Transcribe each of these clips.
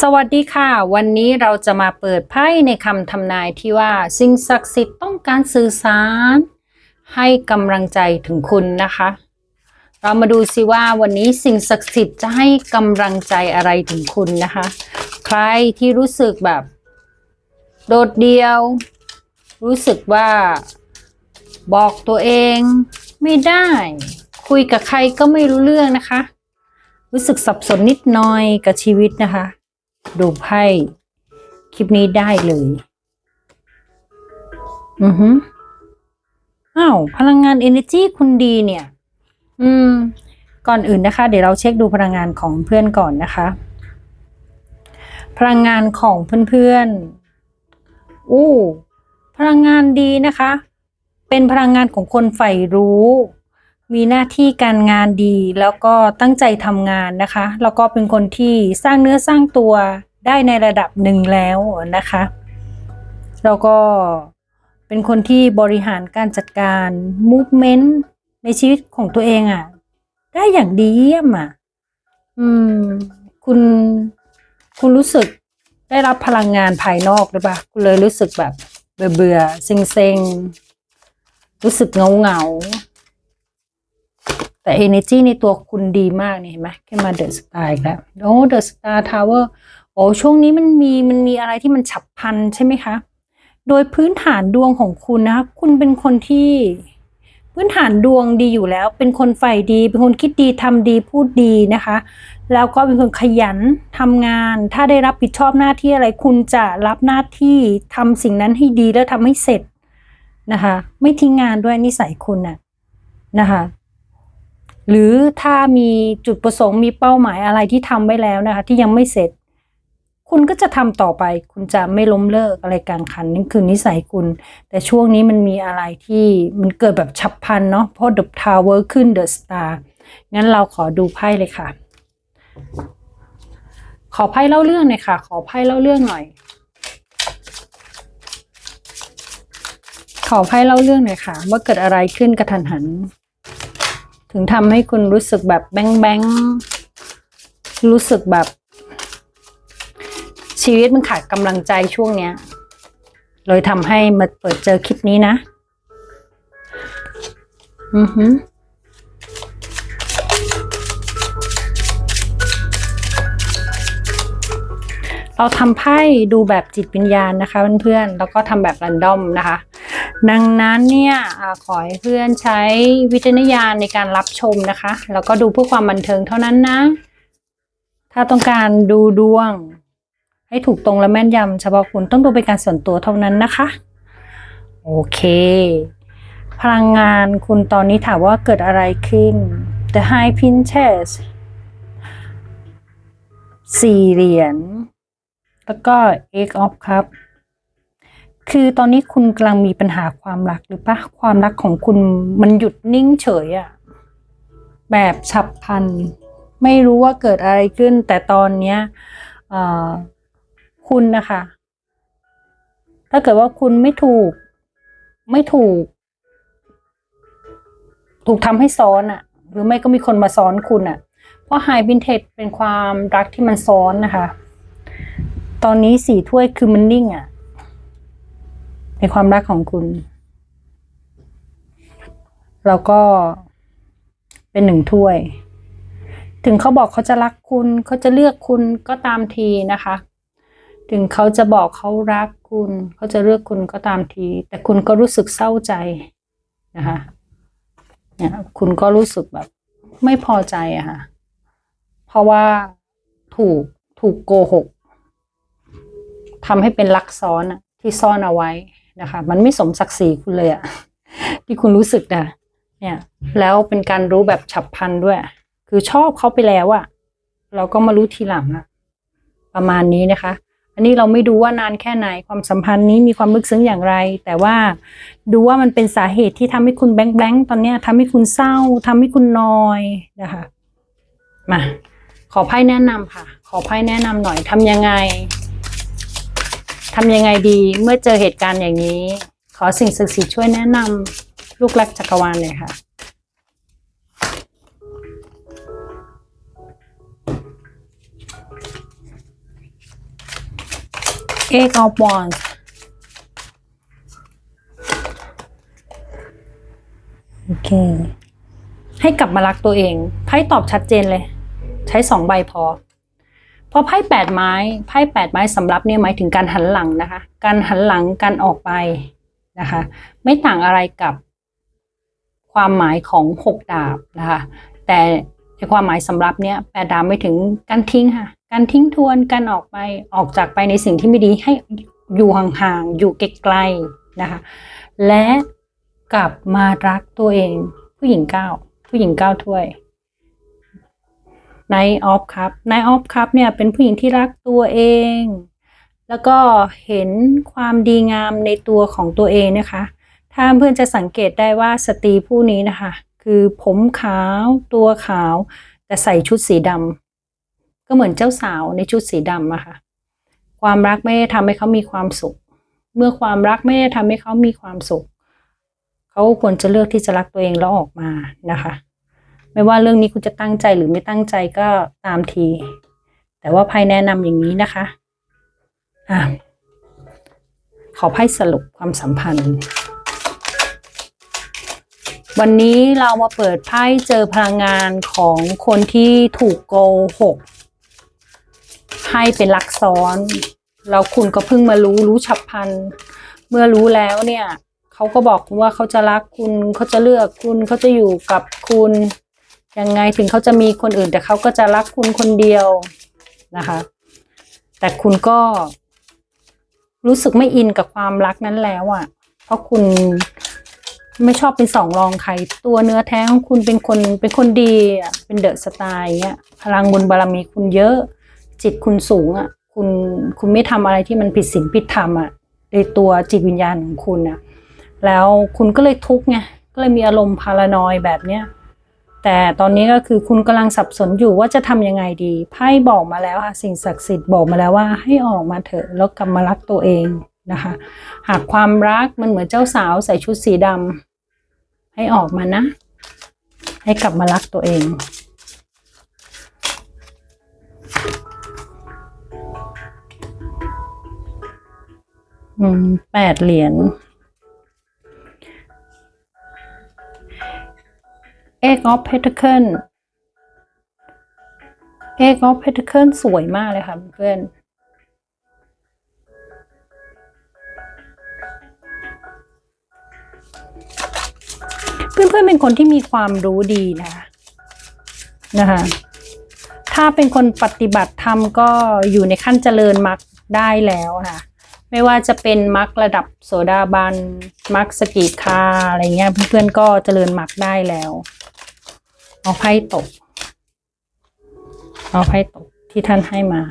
สวัสดีค่ะ วันนี้เราจะมาเปิดไพ่ในคำทำนายที่ว่า สิ่งศักดิ์สิทธิ์ต้องการสื่อสาร ให้กำลังใจถึงคุณนะคะ เรามาดูสิว่าวันนี้สิ่งศักดิ์สิทธิ์จะให้กำลังใจอะไรถึงคุณนะคะ ใครที่รู้สึกแบบ โดดเดี่ยว รู้สึกว่าบอกตัวเองไม่ได้ คุยกับใครก็ไม่รู้เรื่องนะคะ รู้สึกสับสนนิดหน่อยกับชีวิตนะคะ ดูไพ่คลิปนี้ได้เลย อือฮึอ้าวพลังงาน energy คุณดีเนี่ย อืม ก่อนอื่นนะคะ เดี๋ยวเราเช็คดูพลังงานของเพื่อนก่อนนะคะ พลังงานของเพื่อนๆอู้พลังงานดีนะคะ เป็นพลังงานของคนใฝ่รู้ มีหน้าที่การงานดีแล้วก็ตั้งใจทำงานนะคะ แล้วก็เป็นคนที่สร้างเนื้อสร้างตัวได้ในระดับหนึ่งแล้วนะคะ แล้วก็เป็นคนที่บริหารการจัดการ movement ในชีวิตของตัวเองอะ่ะ ได้อย่างดีเยี่ยมอะ อืม คุณคุณรู้สึกได้รับพลังงานภายนอกหรือเปล่าคุณเลยรู้สึกแบบเบื่อเบื่อๆเซ็งรู้สึกเงาเงา แต่ energy ในตัวคุณดีมากนี่เห็นไหมขึ้นมาเดอะสตาร์อีกแล้วโอ้เดอะสตาร์ทาวเวอร์โอ้ช่วงนี้มันมีมันมีอะไรที่มันฉับพลันใช่ไหมคะ โดยพื้นฐานดวงของคุณนะคะคุณเป็นคนที่พื้นฐานดวงดีอยู่แล้ว เป็นคนใฝ่ดี เป็นคนคิดดีทำดีพูดดีนะคะ แล้วก็เป็นคนขยันทำงาน ถ้าได้รับผิดชอบหน้าที่อะไร คุณจะรับหน้าที่ทำสิ่งนั้นให้ดีแล้วทำให้เสร็จนะคะ ไม่ทิ้งงานด้วยนิสัยคุณน่ะนะคะ หรือถ้ามีจุดประสงค์มีเป้าหมายอะไรที่ทำไว้แล้วนะคะ ที่ยังไม่เสร็จ คุณก็จะทำต่อไป คุณจะไม่ล้มเลิกอะไรกลางคันนี่คือนิสัยคุณ แต่ช่วงนี้มันมีอะไรที่มันเกิดแบบฉับพลันเนาะเพราะ The Tower ขึ้น The Star งั้นเราขอดูไพ่เลยค่ะ ขอไพ่เล่าเรื่องหน่อยค่ะ ขอไพ่เล่าเรื่องหน่อย ขอไพ่เล่าเรื่องหน่อยค่ะ ว่าเกิดอะไรขึ้นกระทันหัน ถึงทำให้คุณรู้สึกแบบแบงแบงรู้สึกแบบ ชีวิตมันขาดกำลังใจช่วงเนี้ย เลยทำให้มาเปิดเจอคลิปนี้นะ อือหือเราทำไพ่ดูแบบจิตวิญญาณนะคะเพื่อนๆ แล้วก็ทำแบบรันดอมนะคะ ดังนั้นเนี่ยอขอให้เพื่อนใช้วิจารณญาณในการรับชมนะคะ แล้วก็ดูเพื่อความบันเทิงเท่านั้นนะ ถ้าต้องการดูดวง ให้ถูกตรงและแม่นยำเฉพาะคุณต้องดูเป็นการส่วนตัวเท่านั้นนะคะ โอเค พลังงานคุณตอนนี้ถามว่าเกิดอะไรขึ้น The High Princess สี่เหรียญ แล้วก็ Eight of Cup คือตอนนี้คุณกำลังมีปัญหาความรักหรือปะความรักของคุณมันหยุดนิ่งเฉยอะแบบฉับพลัน ไม่รู้ว่าเกิดอะไรขึ้น แต่ตอนเนี้ยคุณนะคะ ถ้าเกิดว่าคุณไม่ถูก ไม่ถูก ถูกทำให้ซ้อนอะหรือไม่ก็มีคนมาซ้อนคุณอะเพราะไฮวินเทจเป็นความรักที่มันซ้อนนะคะ ตอนนี้สี่ถ้วยคือมันนิ่งอะ ในความรักของคุณ แล้วก็เป็นหนึ่งถ้วย ถึงเขาบอกเขาจะรักคุณเขาจะเลือกคุณก็ตามทีนะคะ ถึงเขาจะบอกเขารักคุณเขาจะเลือกคุณก็ตามที แต่คุณก็รู้สึกเศร้าใจนะคะเนี่ยคุณก็รู้สึกแบบ ไม่พอใจอะค่ะ เพราะว่าถูกถูกโกหกทำให้เป็นลักซ้อนอะที่ซ่อนเอาไว้ นะคะ มันไม่สมศักดิ์ศรีคุณเลยอะที่คุณรู้สึกนะเนี่ยแล้วเป็นการรู้แบบฉับพลันด้วย คือชอบเขาไปแล้วอะเราก็มารู้ทีหลังอะประมาณนี้นะคะ อันนี้เราไม่ดูว่านานแค่ไหนความสัมพันธ์นี้มีความลึกซึ้งอย่างไร แต่ว่าดูว่ามันเป็นสาเหตุที่ทำให้คุณแบงค์แบงค์ตอนเนี้ยทำให้คุณเศร้าทำให้คุณนอยนะคะมาขอไพ่แนะนำค่ะ ขอไพ่แนะนำหน่อยทำยังไง ทำยังไงดีเมื่อเจอเหตุการณ์อย่างนี้ ขอสิ่งศักดิ์สิทธิ์ช่วยแนะนำลูกรักจักรวาลเลยค่ะอ Eight of Wands โอเค ให้กลับมารักตัวเอง ไพ่ตอบชัดเจนเลย ใช้สองใบพอ พราะไพ่แปดไม้ไพ่แปดไม้สำรับเนี่ยหมายถึงการหันหลังนะคะ การหันหลังการออกไปนะคะ ไม่ต่างอะไรกับความหมายของหกดาบนะคะ แต่ในความหมายสำรับเนี่ยแปดดาบไม่ถึงการทิ้งค่ะ การทิ้งทวนการออกไปออกจากไปในสิ่งที่ไม่ดีให้อยู่ห่างๆอยู่ไกลๆนะคะ และกลับมารักตัวเองผู้หญิงเก้าผู้หญิงเก้าถ้วย n i g h t of Cup Night of Cup เนี่ยเป็นผู้หญิงที่รักตัวเอง แล้วก็เห็นความดีงามในตัวของตัวเองนะคะ ถ้าเพื่อนจะสังเกตได้ว่าสตรีผู้นี้นะคะ คือผมขาวตัวขาว แต่ใส่ชุดสีดำก็เหมือนเจ้าสาวในชุดสีดำอะค่ะ ความรักไม่ได้ทำให้เขามีความสุข เมื่อความรักไม่ได้ทำให้เขามีความสุข เขาควรจะเลือกที่จะรักตัวเองแล้วออกมานะคะ ไม่ว่าเรื่องนี้คุณจะตั้งใจหรือไม่ตั้งใจก็ตามที แต่ว่าไพ่แนะนำอย่างนี้นะคะอะขอไพ่สรุปความสัมพันธ์ วันนี้เรามาเปิดไพ่เจอพลังงานของคนที่ถูกโกหกให้เป็นลักซ้อน แล้วคุณก็เพิ่งมารู้รู้ฉับพลันเมื่อรู้แล้วเนี่ยเขาก็บอกคุณว่าเขาจะรักคุณเขาจะเลือกคุณเขาจะอยู่กับคุณ ยังไงถึงเขาจะมีคนอื่น แต่เขาก็จะรักคุณคนเดียวนะคะ แต่คุณก็ รู้สึกไม่อินกับความรักนั้นแล้วอะ่ะ เพราะคุณไม่ชอบเป็นสองรองใคร ตัวเนื้อแท้ของคุณเป็นคนเป็นคนดีอะเป็นเดอะสไตล์เงี้ยพลังบุญบารมีคุณเยอะ จิตคุณสูงอะ่ะ คุณคุณไม่ทำอะไรที่มันผิดศีลผิดธรรมอะ่ะในตัวจิตวิญญาณของคุณอะ แล้วคุณก็เลยทุกข์ไงก็เลยมีอารมณ์พารานอยแบบเนี้ย แต่ตอนนี้ก็คือคุณกำลังสับสนอยู่ว่าจะทำยังไงดีไพ่บอกมาแล้วค่ะสิ่งศักดิ์สิทธิ์บอกมาแล้วว่าให้ออกมาเถอะแล้วกลับมารักตัวเองนะคะ หากความรักมันเหมือนเจ้าสาวใส่ชุดสีดำให้ออกมานะ ให้กลับมารักตัวเองอืมแปดเหรียญ Egg of Pentacle Egg of Pentacle สวยมากเลยค่ะเพื่อนเพื่อนๆเป็นคนที่มีความรู้ดีนะนะคะ ถ้าเป็นคนปฏิบัติธรรมก็อยู่ในขั้นเจริญมรรคได้แล้วค่ะ ไม่ว่าจะเป็นมรรคระดับโสดาบันมรรคสกิคาอะไรเงี้ย เพื่อนๆก็เจริญมรรคได้แล้ว เอาไพ่ตก เอาไพ่ตกที่ท่านให้มา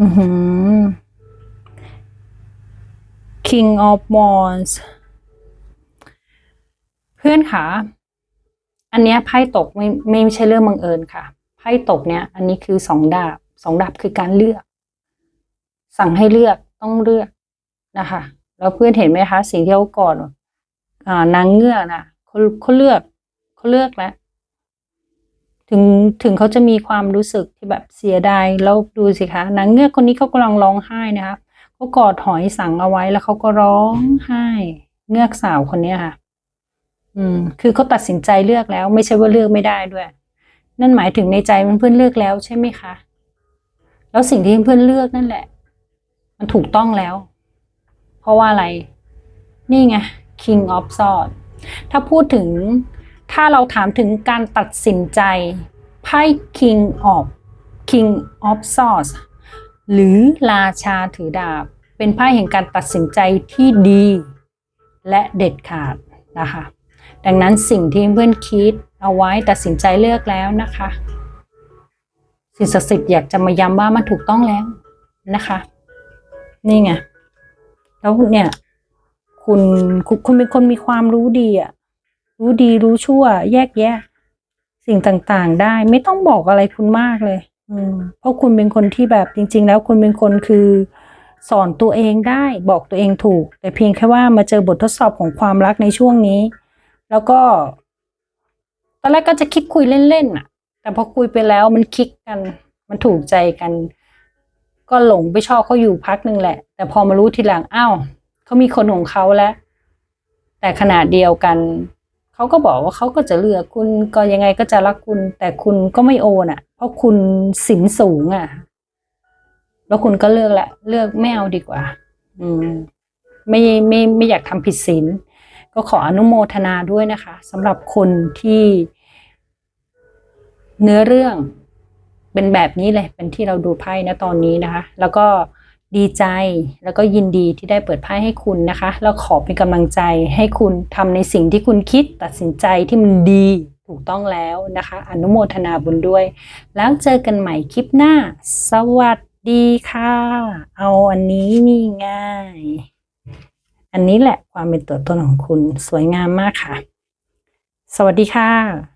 อือหือ King of Wands เพื่อนค่ะ อันเนี้ยไพ่ตกไม่ไม่ใช่เรื่องบังเอิญค่ะ ไพ่ตกเนี้ยอันนี้คือสองดาบสองดาบคือการเลือก สั่งให้เลือกต้องเลือกนะคะ แล้วเพื่อนเห็นไหมคะสิ่งที่เขากอดอนางเงือกนะเขาเขาเลือก เขาเลือกแล้วถึงถึงเขาจะมีความรู้สึกที่แบบเสียดายแล้วดูสิคะนางเงือกคนนี้เขากำลังร้องไห้นะคะเขากอดหอยสังเอาไว้แล้วเขาก็ร้องไห้ เงือกสาวคนนี้ค่ะ อืม คือเขาตัดสินใจเลือกแล้ว ไม่ใช่ว่าเลือกไม่ได้ด้วย นั่นหมายถึงในใจมันเพื่อนเลือกแล้วใช่ไหมคะ แล้วสิ่งที่เพื่อนเลือกนั่นแหละ มันถูกต้องแล้ว เพราะว่าอะไร นี่ไง King of Swords ถ้าพูดถึง ถ้าเราถามถึงการตัดสินใจไพ่ King of King of Swords หรือราชาถือดาบ เป็นไพ่แห่งการตัดสินใจที่ดีและเด็ดขาดนะคะ ดังนั้นสิ่งที่เพื่อนคิดเอาไว้ตัดสินใจเลือกแล้วนะคะ สิ่งศักดิ์สิทธิ์อยากจะมาย้ำว่ามันถูกต้องแล้วนะคะ นี่ไง แล้วเนี่ย คุณคุณเป็นคนมีความรู้ดีอะ รู้ดีรู้ชั่ว แยกแยะ สิ่งต่างๆ ได้ ไม่ต้องบอกอะไรคุณมากเลย อืมเพราะคุณเป็นคนที่แบบจริง ๆ แล้วคุณเป็นคนคือ สอนตัวเองได้บอกตัวเองถูก แต่เพียงแค่ว่ามาเจอบททดสอบของความรักในช่วงนี้ แล้วก็ ตอนแรกก็จะคิดคุยเล่นๆน่ะ แต่พอคุยไปแล้วมันคลิกกัน มันถูกใจกัน ก็หลงไปชอบเขาอยู่พักหนึ่งแหละ แต่พอมารู้ทีหลังอ้าวเขามีคนของเขาแล้ว แต่ขณะเดียวกัน เขาก็บอกว่าเขาก็จะเลือกคุณก็ยังไงก็จะรักคุณ แต่คุณก็ไม่โอนอะ เพราะคุณสินสูงอะ แล้วคุณก็เลือกแหละเลือกไม่เอาดีกว่า อืม ไม่ไม่ไม่อยากทำผิดศีลก็ขออนุโมทนาด้วยนะคะสำหรับคนที่เนื้อเรื่องเป็นแบบนี้เลย เป็นที่เราดูไพ่นะตอนนี้นะคะ แล้วก็ ดีใจแล้วก็ยินดีที่ได้เปิดไพ่ให้คุณนะคะ แล้วขอเป็นกำลังใจให้คุณทำในสิ่งที่คุณคิดตัดสินใจที่มันดีถูกต้องแล้วนะคะ อนุโมทนาบุญด้วย แล้วเจอกันใหม่คลิปหน้า สวัสดีค่ะ เอาอันนี้นี่ง่าย อันนี้แหละความเป็นตัวตนของคุณสวยงามมากค่ะ สวัสดีค่ะ